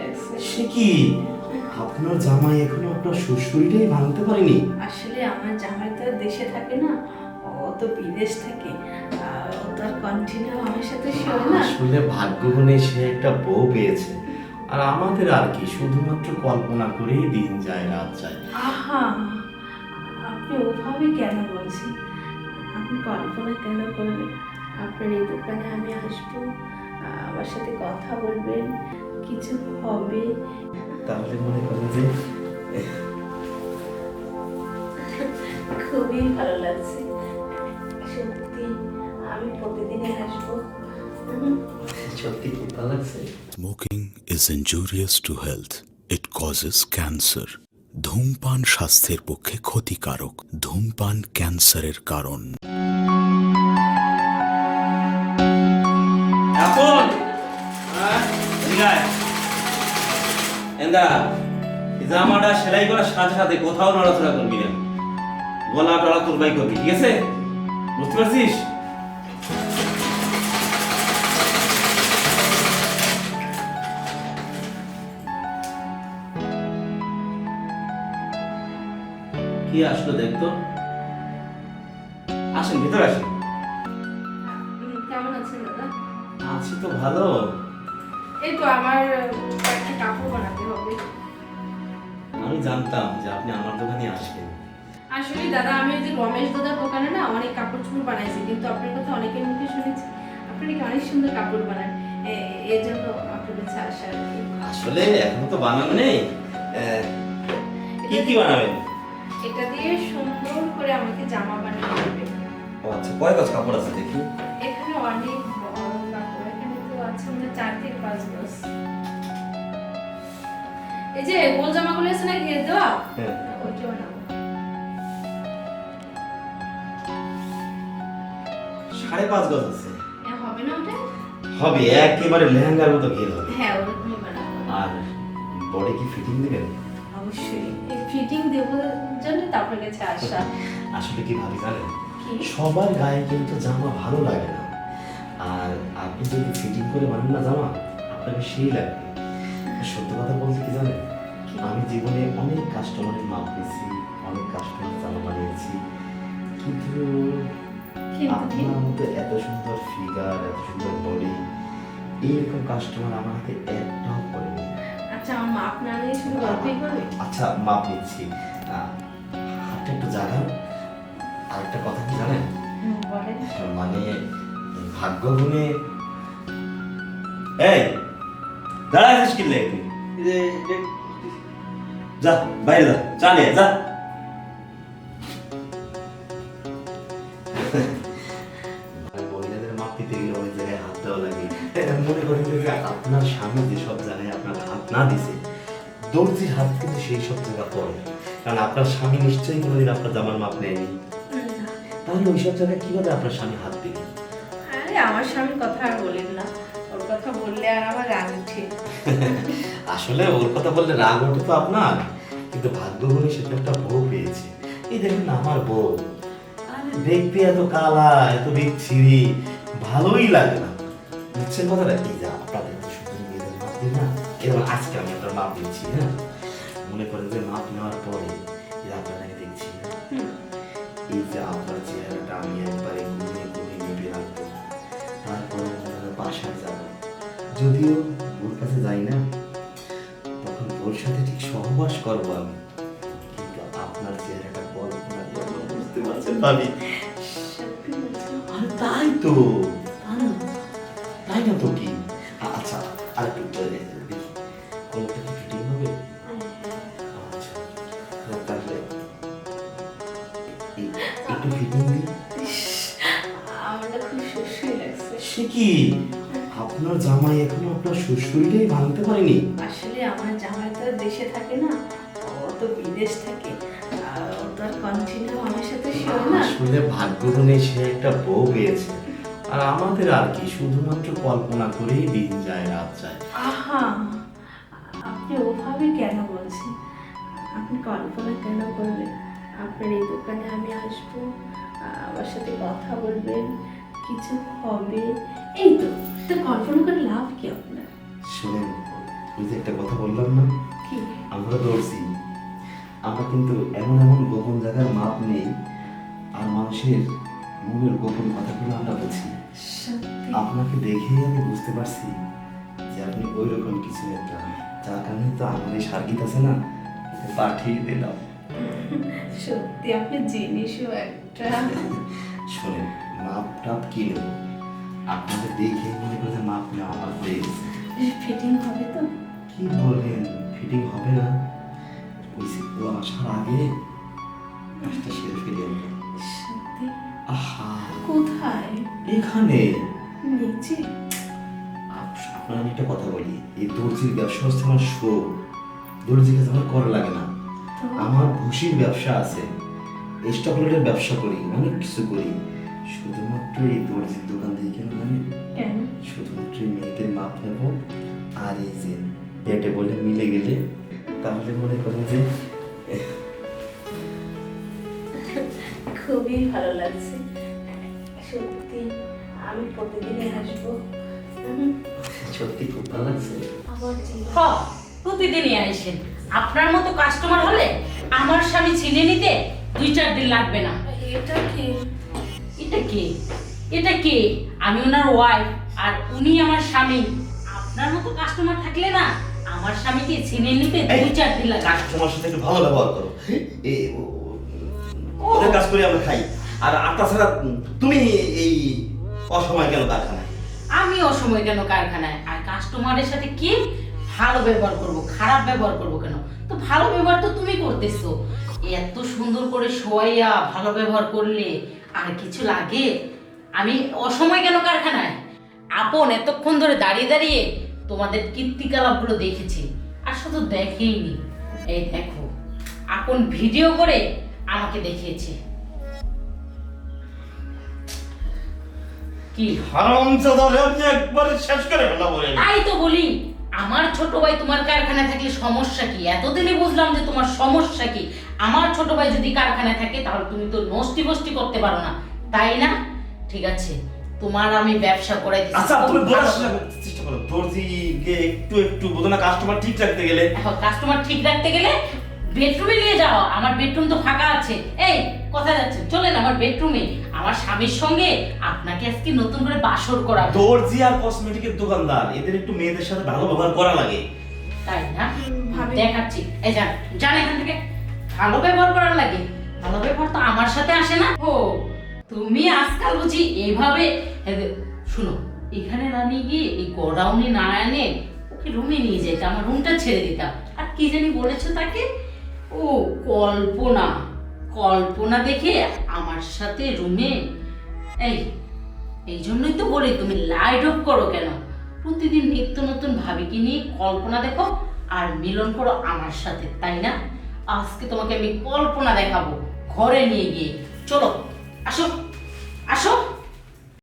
লাগছে সে কি? আপনার জামাই এখনও আপনার শ্বশুরিটাই ভাঙতে পারেনি? আসলে আমার জামাই তো দেশে থাকে না ও তো বিদেশ থাকে ও তো আর কন্টিনিউ আমার সাথে শোয় না। আসলে ভাগ্যগুণে সে একটা বউ পেয়েছে। আর আমাদের আর কি শুধুমাত্র কল্পনা করেই দিন যায় রাত যায়। আহা আপনি ওভাবে কেন বলছেন? আপনি কল্পনা কেন করবেন আপনার এই দোকানে আমি আসব আমার সাথে কথা বলবেন। কিছু হবে তাহলে মনে করেন যে খুবই ভালো লাগছে সত্যি আমি প্রতিদিনই আসব হুম। সত্যি খুব ভালো লাগছে Smoking is injurious to health. It causes cancer. ধূমপান স্বাস্থ্যের পক্ষে ক্ষতিকারক ধূমপান ক্যান্সারের কারণ এখন হ্যাঁ। এন্দা জামাটা সেলাই করার সাথে সাথে কোথাও নড়াচড়া করবি না। গলা টলা তোরবাই করবি ঠিক আছে? বুঝতে পারছিস? কি আসলো দেখতো আসেন ভিতরে আসেন। কেমন আছেন দাদা? আছি তো ভালো। এই তো আমার কাপড় বানাতে হবে। আমি জানতাম যে আপনি আমার দোকানে আসবেন। আসলে দাদা আমি ওই যে রমেশ দাদার দোকানে না অনেক কাপড় চোপড় বানাইছি কিন্তু আপনার কথা অনেকের মুখে শুনেছি। আপনি নাকি অনেক সুন্দর কাপড় বানান। এ- এর জন্য আপনার কাছে আসা আসলে এখনও তো বানানো নেই। কি কি বানাবেন? এটা দিয়ে সুন্দর করে আমাকে জামা বানিয়ে দেবে। ও আচ্ছা কয় গজ কাপড় আছে দেখি। এখানে অনেক বড় কাপড় এখানে তো আছে মনে চার থেকে পাঁচ গজ। এই যে গোল জামাগুলো আছে না ঘিরে দেওয়া? হ্যাঁ। সাড়ে পাঁচ গজ আছে। হবে না ওটা? হবে একেবারে লেহেঙ্গার মতো ঘিরে হবে। হ্যাঁ ওরকমই বানাবো আর বডি কি ফিটিং দিবেন? অবশ্যই। এই ফিটিং দেবো জন্য তারপর কাছে আসা আসলে কি ভাবি জানেন? সবার গায়ে কিন্তু জামা ভালো লাগে না। আর আপনি যদি ফিটিং করে বানান না জামা আপনাকে সেই লাগবে। সত্য কথা বলতে কি জানেন? আমি জীবনে অনেক কাস্টমারের মাপ নিয়েছি অনেক কাস্টমার জামা বানিয়েছি। কিন্তু আপনার মতো এত সুন্দর ফিগার এত সুন্দর বডি এইরকম কাস্টমার আমার হাতে একটাও পড়েনি আচ্ছা মাপ না নিয়ে শুধু গল্পই করবে আচ্ছা মাপ নিচ্ছি। হাতটা একটু জাগান। আর একটা কথা কি জানেন? মানে ভাগ্য গুণে এই দাঁড়া আছিস কি লে তুই এই যে- এই যে- যা বাইরে যা চা নিয়ে যা। মনে করেন আপনার স্বামী যেসব জায়গায় আপনার হাত না দিছে দর্জির হাত কিন্তু সেই সব জায়গা পড়ে কারণ আপনার স্বামী নিশ্চয়ই কোনোদিন আপনার জামার মাপ নেয়নি। তাহলে ওইসব জায়গায় কীভাবে আপনার স্বামী হাত দিবে? আরে আমার স্বামীর কথা আর বলেন না। ওর কথা বললে আর আমার রাগ উঠে। আসলে ওর কথা বললে রাগ তো আপনার। কিন্তু একটা বউ পেয়েছে। এই দেখুন আমার বউ। এত কালা, এত বিচ্ছিরি ভালোই লাগে না। বুঝছেন যে আপনাদের সুন্দর মেয়েদের মাপ না, এরকম আজকে আমি আপনার মাপ দিচ্ছি হ্যাঁ? মনে করেন যে মাপ নেওয়ার পরে আপনাকে দেখছি এই যে আপনার চেহারাটা আমি একবারে রাখব। তারপরে বাসায় যদিও ওর কাছে যাই না তখন ওর সাথে ঠিক সহবাস করব আমি। কিন্তু আপনার চেহারাটা কল্পনা বুঝতে পারছেন ভাবি তাই তো। তাই না তো কি? আচ্ছা আর একটু কোনটা কি ফিটিং হবে? আচ্ছা হ্যাঁ, তাহলে একটু ফিটিং দিই আমার খুব সুশ্রী লাগছে। সে কি? আপনার জামাই এখনও আপনার শ্বশুরিটাই ভাঙতে পারেনি? আসলে আমার জামাই তো দেশে থাকে না ও তো বিদেশ থাকে কন্টিনিউ আমার সাথে শোয় না। আসলে ভাগ্যগুণে সে একটা বউ পেয়েছে। আর আমাদের আর কি শুধুমাত্র কল্পনা করেই দিন যায় রাত যায়। আহা আপনি ওভাবে কেন বলছেন? আপনি কল্পনা কেন আপনার এই দোকানে আমি আসব আমার সাথে কথা বলবেন কিছু হবে তো কল্পনা করে লাভ কি আপনার? শুনেন ওই যে একটা কথা বললাম না? কি? আমরা দৌড়ছি আমরা কিন্তু এমন এমন গোপন জায়গার মাপ নেই আর মানুষের মনের গোপন কথাগুলো আমরা বুঝি। আপনাকে দেখেই আমি বুঝতে পারছি যে আপনি ওই রকম কিছু একটা। যার কারণে তো আমার এই সার্কিট আছে না পাঠিয়ে দিলাম। সত্যি আপনি জিনিসও একটা। শোনেন মাপ টাপ কি নেব? আপনাকে দেখে মনে করে যে মাপ নেওয়া আমার গেছে ফিটিং হবে তো? কি বলেন? ফিটিং হবে না? ওই ও আসার আগে কাজটা সেরে আমরা সত্যি? আহা। কোথায়? এখানে? নিচে? আপনার আমি একটা কথা বলি এই দর্জির ব্যবসা হচ্ছে আমার শো। দর্জির কাছে আমার করা লাগে না। আমার ভুসির ব্যবসা আছে। স্টকলেটের ব্যবসা করি অনেক কিছু করি। শুধুমাত্র এই দর্জির দোকান থেকে কেন কেন? শুধুমাত্র এই মেয়েদের মাপ নেব আর এই যে পেটে বলে মিলে গেলে। তাহলে মনে করেন যে খুবই ভালো লাগছে। সত্যি আমি প্রতিদিনই আসব সত্যি খুব ভালো লাগছে? প্রতিদিনই আসেন আপনার মতো কাস্টমার হলে আমার স্বামী ছিনে নিতে দুই চার দিন লাগবে না। এটা কি? এটা কে? এটা কে? আমি ওনার ওয়াইফ আর উনি আমার স্বামী। আপনার মতো কাস্টমার থাকলে না আমার স্বামীকে ছিনে নিতে দুই চার দিন লাগবে কাস্টমার সাথে একটু ভালো ব্যবহার করো। এই ও- ওদের কাজ করে আমরা খাই। আর তাছাড়া তুমি এই অসময় কেন কারখানায়? আমি অসময় কেন কারখানায়? আর কাস্টমারের সাথে কি ভালো ব্যবহার করব খারাপ ব্যবহার করব কেন? তো ভালো ব্যবহার তো তুমি করতেছো। এত সুন্দর করে শোয়াইয়া ভালো ব্যবহার করলে আর কিছু লাগে? আমি অসময় কেন কারখানায়। আপন এতক্ষণ ধরে দাঁড়িয়ে দাঁড়িয়ে তোমাদের কীর্তিকলাপগুলো দেখেছি আর শুধু দেখেইনি। এই দেখো আপন ভিডিও করে আমাকে দেখিয়েছে। কি হারাম একবারে শেষ করে ফেলা বলে তাই তো বলি আমার ছোট ভাই তোমার কারখানা থাকলে সমস্যা কি? এতদিনে বুঝলাম যে তোমার সমস্যা কি। আমার ছোট ভাই যদি কারখানায় থাকে তাহলে তুমি তো নষ্টি বষ্টি করতে পারো না। তাই না? ঠিক আছে। তোমার আমি ব্যবসা করে দিচ্ছি। আচ্ছা তুমি বলার চেষ্টা করো। দর্জিকে একটু একটু বোঝো না কাস্টমার ঠিক রাখতে গেলে। এখন কাস্টমার ঠিক রাখতে গেলে বেডরুমে নিয়ে যাও। আমার বেডরুম তো ফাঁকা আছে। এই কথা যাচ্ছে। চলেন আমার বেডরুমে আমার স্বামীর সঙ্গে আপনাকে আজকে নতুন করে বাসর করা দর্জি আর কসমেটিকের দোকানদার এদের একটু মেয়েদের সাথে ভালো ব্যবহার করা লাগে। তাই না? দেখাচ্ছি। এই যান যান এখান থেকে। ভালো ব্যবহার করার লাগে। ভালো ব্যবহার তো আমার সাথে আসে না। ও তুমি আজকাল বুঝি এইভাবে শুনো, এখানে না নিয়ে গিয়ে এই গোডাউনে না এনে ওকে রুমে নিয়ে যেতে, আমার রুমটা ছেড়ে দিতাম আর কি জানি বলেছ তাকে, ও কল্পনা কল্পনা দেখে আমার সাথে রুমে, এই এই জন্যই তো বলি তুমি লাইট অফ করো কেন? প্রতিদিন নিত্য নতুন ভাবিকে নিয়ে কল্পনা দেখো আর মিলন করো আমার সাথে, তাই না? আজকে তোমাকে আমি কল্পনা দেখাবো ঘরে নিয়ে গিয়ে। চলো আসো আসো।